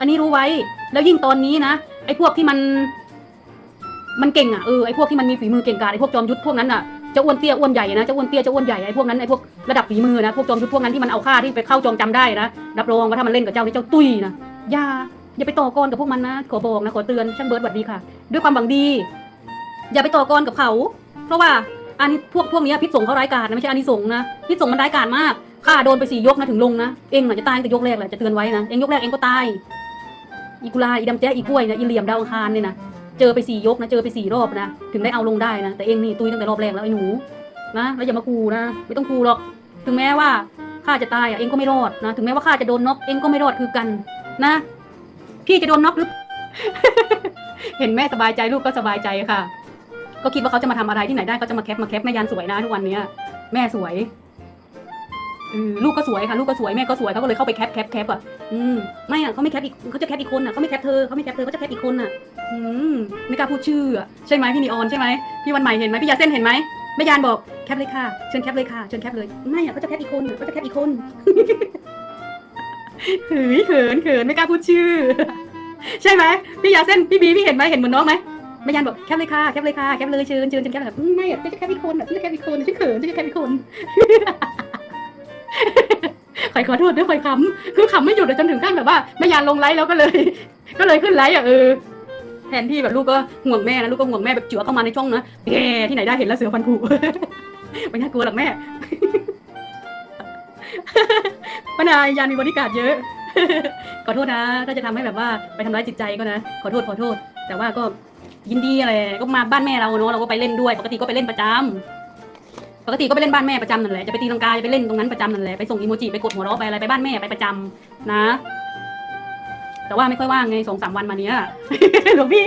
อันนี้รู้ไว้ แล้วยิ่งตอนนี้นะไอ้พวกที่มัน มันเก่งอะเออไอ้พวกที่มันมีฝีมือเก่งกาจไอ้พวกจอมยุทธพวกนั้นอะจะอ้วนเตี้ยอ้วนใหญ่นะจะอ้วนเตี้ยจะอ้วนใหญ่ไอ้พวกนั้นไอ้พวกระดับฝีมือนะพวกจอมยุทธพวกนั้นที่มันเอาค่าที่ไปเข้าจองจำได้นะรับรองว่าถ้ามันเล่นกับเจ้านี่เจ้าตุ้ยนะอย่าอย่าไปต่อกรกับพวกมันนะขอบอกนะขอเตือนช่างเบิร์ดสวัสดีค่ะ ด้วยความหวังดี อย่าไปต่อกรกับเขา เพราะว่าอันนี้พวกพวกนี้พิษสงเขาร้ายกาจนะไม่ใช่อันนี้สงนะพิษสงมันร้ายกาจมากข้าโดนไปสี่ยกนะถึงลงนะเองน่ะจะตายแต่ยกแรกแหละจะเตือนไว้นะเองยกแรกเองก็ตาย อีกุลาอีดำแจ๊อีกล้วยนะอีเหลี่ยมดาวอังคารเนี่ยนะเจอไปสี่ยกนะเจอไปสี่รอบนะถึงได้เอาลงได้นะแต่เองนี่ตุยตั้งแต่รอบแรกแล้วไอ้หนูนะแล้วอย่ามาคูนะ ไม่ต้องคูหรอก ถึงแม้ว่าข้าจะตายอะเองก็ไม่รอดนะถึงแม้ว่าข้าจะโดนน็อกเองก็ไม่รอดคือกันนะ พี่จะโดนน็อกหรือ เห็นแม่สบายใจลูกก็สบายใจค่ะ ก็คิดว่าเขาจะมาทำอะไรที่ไหนได้เขาจะมาแคปมาแคปแม่ยันสวยนะทุกวันเนี้ยแม่สวยลูกก็สวยค่ะลูกก็สวยแม่ก็สวยเขาก็เลยเข้าไปแคปแคปแคปอะ อืมไม่อะเขาไม่แคปอีกเขาจะแคปอีกคนอะเขาไม่แคปเธอเขาไม่แคปเธอเขาจะแคปอีกคนอะ อืมไม่กล้าพูดชื่ออะใช่ไหมพี่นีออนใช่ไหมพี่วันใหม่เห็นไหมพี่ยาเส้นเห็นไหมแม่ยานบอกแคปเลยค่ะเชิญแคปเลยค่ะเชิญแคปเลยไม่อะเขาจะแคปอีกคนอะเขาจะแคปอีกคนเฮ้ยเขินเขินไม่กล้าพูดชื่อ ใช่ไหมพี่ยาเส้นพี่บีพี่เห็นไหมเห็นเหมือนน้องไหมแม่ยันบอกแคปเลยค่ะแคปเลยค่ะแคปเลยเชิญเชิญเชิญแคปแบบไม่อะฉันจะแคปอีกคนอะฉันจะแคปอีกคนฉันเขินฉันจะแคปอีกคน คอขอโทษด้วยคอยขำคือขำไม่หยุดเลยจนถึงขั้นแบบว่าแม่ยานลงไลฟ์แล้วก็เลย ก็เลยขึ้นไลฟ์อะเออแทนที่แบบลูกก็ห่วงแม่นะลูกก็ห่วงแม่แบบเจือเข้ามาในช่องนะแย่ที่ไหนได้เห็นแล้วเสือฟันผุไม่น่ากลัวหรอกแม่ป้านายยานมีบริการเยอะ ขอโทษนะ ถ้าจะทำให้แบบว่าไปทำร้ายจิตใจก็นะ ขอโทษขอโทษ แต่ว่าก็ยินดีอะไรก็มาบ้านแม่เราเนาะเราก็ไปเล่นด้วย ปกติก็ไปเล่นประจำ ปกติก็ไปเล่นบ้านแม่ประจำนั่นแหละ จะไปตีลังกา จะไปเล่นตรงนั้นประจำนั่นแหละ ไปส่งอีโมจิ ไปกดหัวเราะไปอะไรไปบ้านแม่ไปประจำนะ แต่ว่าไม่ค่อยว่างไงสองสามวันมาเนี้ย หลวงพี่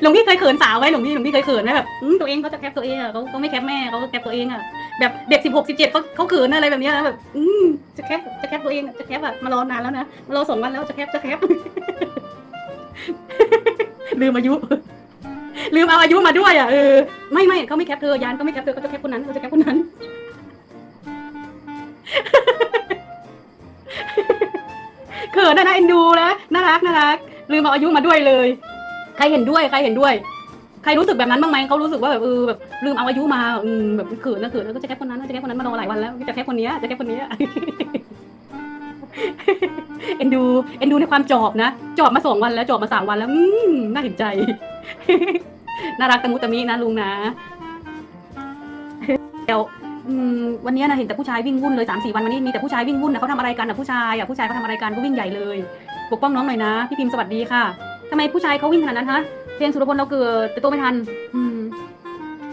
หลวงพี่เคยเขินสาวไว้หลวงพี่หลวงพี่เคยเขินไหมแบบอืมตัวเองเขาจะแคปตัวเองอะเขาเขาไม่แคปแม่เขาแคปตัวเองอะแบบเด็กสิบหกสิบเจ็ดเขาเขาเขินอะไรแบบเนี้ยนะแบบ อืมจะแคปจะแคปตัวเองอะจะแคปอะมารอนานแล้วนะมารอสองวันแล้วจะแคปจะแคป ลืมอายุ ลืมเอาอายุมาด้วยอะเออไม่ไม่เขาไม่แคปเธอยานเขาไม่แคปเธอเขาจะแคปคนนั้นเขาจะแคปคนนั้น เขินนะนะเอ็นดูนะน่ารักน่ารักลืมเอาอายุมาด้วยเลย ใครเห็นด้วยใครเห็นด้วย ใครรู้สึกแบบนั้นบ้างไหมเขารู้สึกว่าแบบเออแบบลืมเอาอายุมาอืมแบบเขินนะเขินแล้วก็จะแคปคนนั้นจะแคปคนนั้นมารอหลายวันแล้วจะแคปคนนี้จะแคปคนนี้เอ็นดูเอ็นดูในความจอบนะ จอบมาสองวันแล้วจอบมาสามวันแล้ว อืมน่าเห็นใจ น่ารักตะมุตะมินะลุงนะเดี๋ยวอืมวันนี้นะเห็นแต่ผู้ชายวิ่งวุ่นเลยสามสี่วันวันนี้มีแต่ผู้ชายวิ่งวุ่นนะเขาทำอะไรกันนะผู้ชายอะผู้ชายเขาทำอะไรกันก็วิ่งใหญ่เลยปกป้องน้องหน่อยนะพี่พิมพ์สวัสดีค่ะทำไมผู้ชายเขาวิ่งขนาดนั้นฮะเพลงสุรพลเราเกิดแต่โตไม่ทัน อืม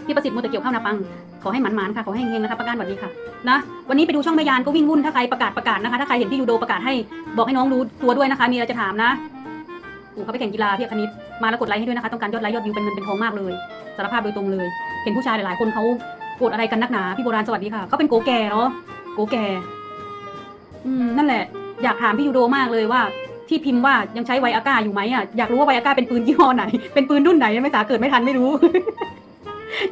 พี่ประสิทธิ์มัวแต่เกี่ยวข้าวนาปัง ขอให้หมันๆค่ะ ขอให้เฮงๆนะคะประกันสวัสดีค่ะ นะ วันนี้ไปดูช่องแม่ยานก็วิ่งวุ่น ถ้าใครประกาศประกาศนะคะ ถ้าใครเห็นพี่ยูโดประกาศให้ บอกให้น้องรู้ตัวด้วยนะคะ มีอะไรจะถามนะอูเขาไปแข่งกีฬาพี่คณิต มาแล้วกดไลค์ให้ด้วยนะคะ ต้องการยอดไลค์ยอดวิวเป็นเงินเป็นทองมากเลยสารภาพโดยตรงเลย เห็นผู้ชายหลายๆ คนเขาโกรธอะไรกันนักหนาพี่โบราณสวัสดีค่ะเขาเป็นโกแก่เนาะโกแก่อืมนั่นแหละ อยากถามพี่ยูโดมากเลยว่า ที่พิมพ์ว่ายังใช้ไวอาก้าอยู่ไหมอะอยากรู้ว่าไวอาก้าเป็นปืนยี่ห้อไหน เป็นปืนรุ่นไหนไม่สาเกิดไม่ทันไม่รู้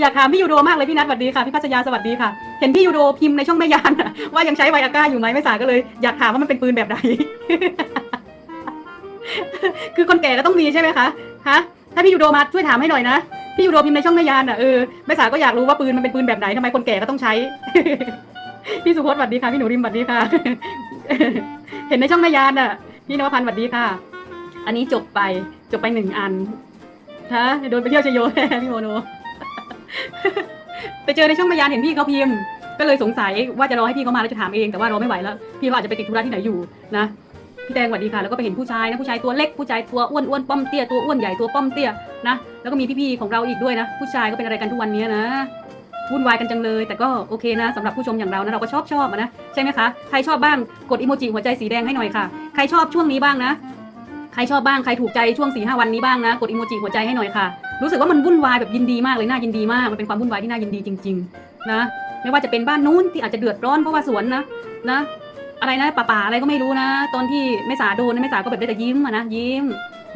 อยากถามพี่ยูโดมากเลยพี่นัทสวัสดีค่ะพี่พัชยาสวัสดีค่ะ เห็นพี่ยูโดพิมพ์ในช่องแม่ยานว่ายังใช้ไวอาก้าอยู่ไหมไม่สาก็เลย อยากถามว่ามันเป็นปืนแบบไหนคือคนแก่ก็ต้องมีใช่ไหมคะ ฮะ ถ้าพี่ยูโดมาช่วยถามให้หน่อยนะ พี่ยูโดพิมพ์ในช่องแม่ยานอะเออแม่สาก็อยากรู้ว่าปืนมันเป็นปืนแบบไหนทำไมคนแก่ก็ต้องใช้ พี่สุพจน์สวัสดีค่ะ พี่หนูริมสวัสดีค่ะ เห็นในช่องแม่ยานอะ พี่นวพันธ์สวัสดีค่ะ อันนี้จบไป จบไปหนึ่งอัน ฮะ โดนไปเที่ยวชยโยแน่พี่โมโน ไปเจอในช่องพยานเห็นพี่เขาพิมพ์ ก็เลยสงสัยว่าจะรอให้พี่เขามาแล้วจะถามเอง แต่ว่ารอไม่ไหวแล้ว พี่เขาอาจจะไปติดธุระที่ไหนอยู่นะ พี่แตงสวัสดีค่ะแล้วก็ไปเห็นผู้ชายนะผู้ชายตัวเล็กผู้ชายตัวอ้วนอ้วนป้อมเตี้ยตัวอ้วนใหญ่ตัวป้อมเตี้ยนะแล้วก็มีพี่ๆของเราอีกด้วยนะ ผู้ชายก็เป็นอะไรกันทุกวันนี้นะวุ่นวายกันจังเลย แต่ก็โอเคนะสำหรับผู้ชมอย่างเรานะเราก็ชอบชอบนะใช่ไหมคะใครชอบบ้างกดอีโมจิหัวใจสีแดงให้หน่อยค่ะ ใครชอบช่วงนี้บ้างนะ ใครชอบบ้างใครถูกใจช่วงสี่ห้าวันนี้บ้างนะ กดอีโมจิหัวใจให้หน่อยค่ะ รู้สึกว่ามันวุ่นวายแบบยินดีมากเลยน่ายินดีมากมันเป็นความวุ่นวายที่น่ายินดีจริง ๆ นะ ไม่ว่าจะเป็นบ้านนู้นที่อาจจะเดือดร้อนเพราะว่าสวนนะนะ อะไรนะป่าๆอะไรก็ไม่รู้นะ ตอนที่แม่สาโดนนะแม่สาก็แบบได้แต่ยิ้มอะนะยิ้ม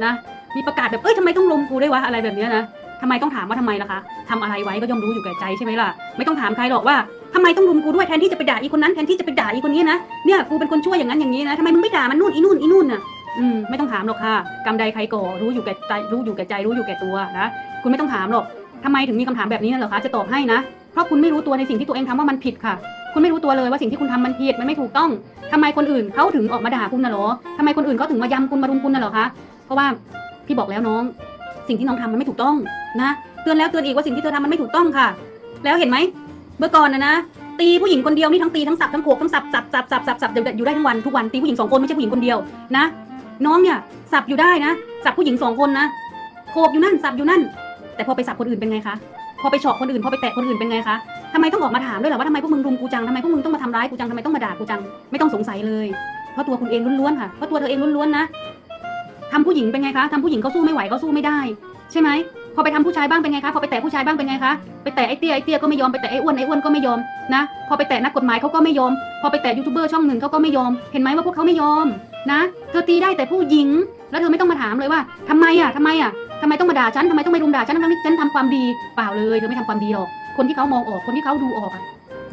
นะมีประกาศแบบเอ้ยทำไมต้องลงกูด้วยวะอะไรแบบเนี้ยนะทำไมต้องถามว่าทำไมล่ะคะทำอะไรไว้ก็ย่อมรู้อยู่แก่ใจใช่ไหมล่ะไม่ต้องถามใครหรอกว่าทำไมต้องรุมกูด้วยแทนที่จะไปด่าอีคนนั้นแทนที่จะไปด่าอีคนนี้นะเนี่ยกูเป็นคนช่วยอย่างนั้นอย่างนี้นะทำไมมึงไม่ด่ามันนู่นอีนู่นอีนู่นน่ะอืมไม่ต้องถามหรอกค่ะกรรมใดใครก่อรู้อยู่แก่ใจรู้อยู่แก่ใจรู้อยู่แก่ตัวนะคุณไม่ต้องถามหรอกทำไมถึงมีคำถามแบบนี้น่ะเหรอคะจะตอบให้นะเพราะคุณไม่รู้ตัวในสิ่งที่ตัวเองทำว่ามันผิดค่ะ คุณไม่รู้ตัวเลยว่าสิ่งที่คุณทำมันผิดมันไม่ถูกต้องทำไมคนอื่นเขาถึงออกมาด่าคุณน่ะเหรอทำไมคนอื่นเขาถึงมายำคุณมารุมคุณน่ะเหรอคะเพราะว่าพี่บอกแล้วน้อง สิ่งที่น้องทำมันไม่ถูกต้องนะเตือนแล้วเตือนอีกว่าสิ่งที่เธอทำมันไม่ถูกต้องค่ะ แล้วเห็นไหมเมื่อก่อนนะนะตีผู้หญิงคนเดียวนี่ทั้งตีทั้งสับทั้งโขกทั้งสับสับสับสับสับสับอยู่อยู่ได้ทั้งวันทุกวันตีผู้หญิงสองคนไม่ใช่ผู้หญิงคนเดียวนะน้องเนี่ยสับอยู่ได้นะสับผู้หญิงสองคนนะโขกอยู่นั่นสับอยู่นั่น แต่พอไปสับคนอื่นเป็นไงคะพอไปเฉาะคนอื่นพอไปแตะคนอื่นเป็นไงคะ ทำไมต้องออกมาถามด้วยหรอว่าทำไมพวกมึงรุมกูจังทำไมพวกมึงต้องมาทำร้ายกูจังทำไมต้องมาด่ากูจัง ไม่ต้องสงสัยเลย เพราะตัวคุณเองล้วนๆค่ะ เพราะตัวเธอเองล้วนๆนะทำผู้หญิงเป็นไงคะทำผู้หญิงเขาสู้ไม่ไหวเขาสู้ไม่ได้ ใช่ไหมพอไปทำผู้ชายบ้างเป็นไงคะ พอไปแตะผู้ชายบ้างเป็นไงคะ ไปแตะไอ้เตี้ยไอ้เตี้ยก็ไม่ยอม ไปแตะไอ้อ้วนไอ้อ้วนก็ไม่ยอมนะ พอไปแตะนักกฎหมายเขาก็ไม่ยอม พอไปแตะยูทูบเบอร์ช่องหนึ่งเขาก็ไม่ยอม เห็นไหมว่าพวกเขาไม่ยอมนะ เธอตีได้แต่ผู้หญิง แล้วเธอไม่ต้องมาถามเลยว่าทำไมอะทำไมอะทำไมต้องมาด่าฉันทำไมต้องไปรุมด่าฉันทั้งที่ฉันทำความดี เปล่าเลย เธอไม่ทำความดีหรอก คนที่เขามองออกคนที่เขาดูออกอะ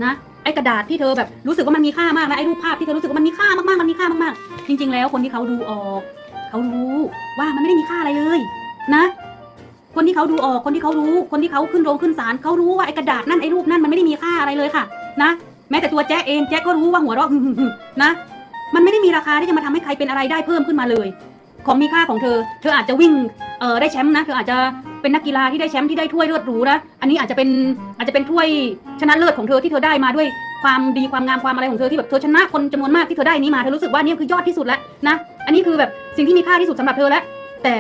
นะไอ้กระดาษที่เธอแบบรู้สึกว่ามันมีค่ามากนะไอ้รูปภาพที่เธอรู้สึกว่ามันมีค่ามากๆมันมีค่ามากๆจริง ๆ แล้วคนที่เขาดูออกเขารู้ว่ามันไม่ได้มีค่าอะไรเลยนะ คนที่เขาดูออกคนที่เขารู้ คนที่เขาขึ้นโรงขึ้นศาลเขารู้ว่าไอ้กระดาษนั่นไอ้รูปนั่นมันไม่ได้มีค่าอะไรเลยค่ะ นะแม้แต่ตัวแจ๊กเองแจ๊กก็รู้ว่าหัวเราะนะ มันไม่ได้มีราคาที่จะมาทำให้ใครเป็นอะไรได้เพิ่มขึ้นมาเลย ของมีค่าของเธอ เธออาจจะวิ่งเออได้แชมป์นะ เธออาจจะ เป็นนักกีฬาที่ได้แชมป์ที่ได้ถ้วยเลือดหรูนะอันนี้อาจจะเป็นอาจจะเป็นถ้วยชนะเลิศของเธอที่เธอได้มาด้วยความดีความงามความอะไรของเธอที่แบบเธอชนะคนจำนวนมากที่เธอได้นี้มาเธอรู้สึกว่านี่คือยอดที่สุดแล้วนะอันนี้คือแบบสิ่งที่มีค่าที่สุดสำหรับเธอแล้วแต่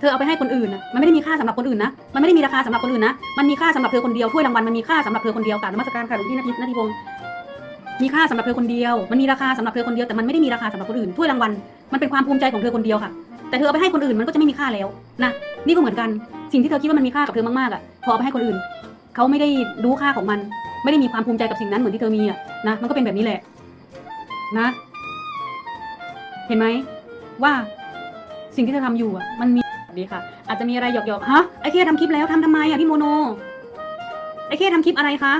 เธอเอาไปให้คนอื่นนะมันไม่ได้มีค่าสำหรับคนอื่นนะมันไม่ได้มีราคาสำหรับคนอื่นนะมันมีค่าสำหรับเธอคนเดียวถ้วยรางวัลมันมีค่าสำหรับเธอคนเดียวกรารนมัสการค่ะหลวงพี่นาทีนาทีพงศ์มีค่าสำหรับเธอคนเดียว มันมีราคาสำหรับเธอคนเดียวแต่มันไม่ได้มีราคาสำหรับคนอื่นถ้วยรางวัลมันเป็นความภูมิใจของเธอคนเดียวค่ะ แต่เธอเอาไปให้คนอื่นมันก็จะไม่มีค่าแล้วนะ นี่ก็เหมือนกัน สิ่งที่เธอคิดว่ามันมีค่ากับเธอมากๆอะ พอไปให้คนอื่น เขาไม่ได้รู้ค่าของมัน ไม่ได้มีความภูมิใจกับสิ่งนั้นเหมือนที่เธอมีอะนะ มันก็เป็นแบบนี้แหละ นะ เห็นไหมว่าสิ่งที่เธอทำอยู่อะ มันมีดีค่ะ อาจจะมีอะไรหยอกๆฮะไอ้เคทำคลิปแล้วทำทำไมอะพี่โมโน ไอ้เคทำคลิปอะไรคะ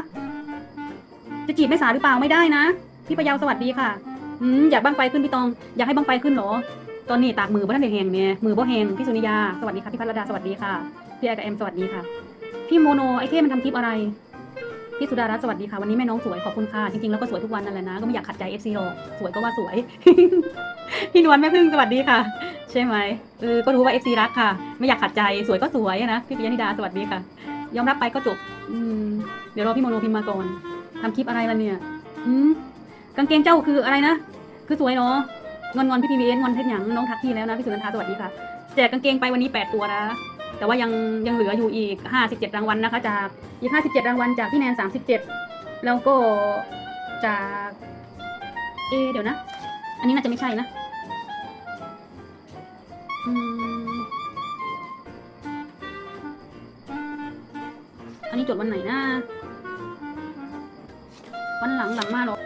จะจีบแม่สาหรือเปล่าไม่ได้นะ พี่ประยาวสวัสดีค่ะ อืมอยากบังไฟขึ้นพี่ตอง อยากให้บังไฟขึ้นเหรอ ตอนนี้ตากมือบ่ทันได้แหงเนี่ยมือบ่แหงพี่สุนิยาสวัสดีค่ะพี่พัทรดาสวัสดีค่ะพี่ไอกับเอ็มสวัสดีค่ะ พี่โมโนไอเคมันทำคลิปอะไรพี่สุดารัตน์สวัสดีค่ะวันนี้แม่น้องสวยขอบคุณค่ะจริงๆแล้วก็สวยทุกวันนั่นแหละนะ ก็ไม่อยากขัดใจ FC หรอกสวยก็ว่าสวย พี่นวลแม่พึ่งสวัสดีค่ะ ใช่ไหมเออก็รู้ว่า FC รักค่ะ ไม่อยากขัดใจสวยก็สวยนะพี่ปิยนิดาสวัสดีค่ะ ยอมรับไปก็จบอืมเดี๋ยวรอพี่โมโนพิมพ์มาก่อนทำคลิปอะไรล่ะเนี่ยอืมกางเกงเจ้าคืออะไรนะคือสวยเนาะ งอนงอนพี่พีบีเอสงอนเทศหยังน้องทักพี่แล้วนะพี่สุนันทาสวัสดีค่ะแจกกางเกงไปวันนี้ 8 ตัวนะ แต่ว่ายังยังเหลืออยู่อีก 57 รางวัลนะคะ จากอีก 57 รางวัลจากพี่แนน 37 แล้วก็จากเอเดี๋ยวนะ อันนี้น่าจะไม่ใช่นะอันนี้จดวันไหนนะวันหลังหลังมาหรอ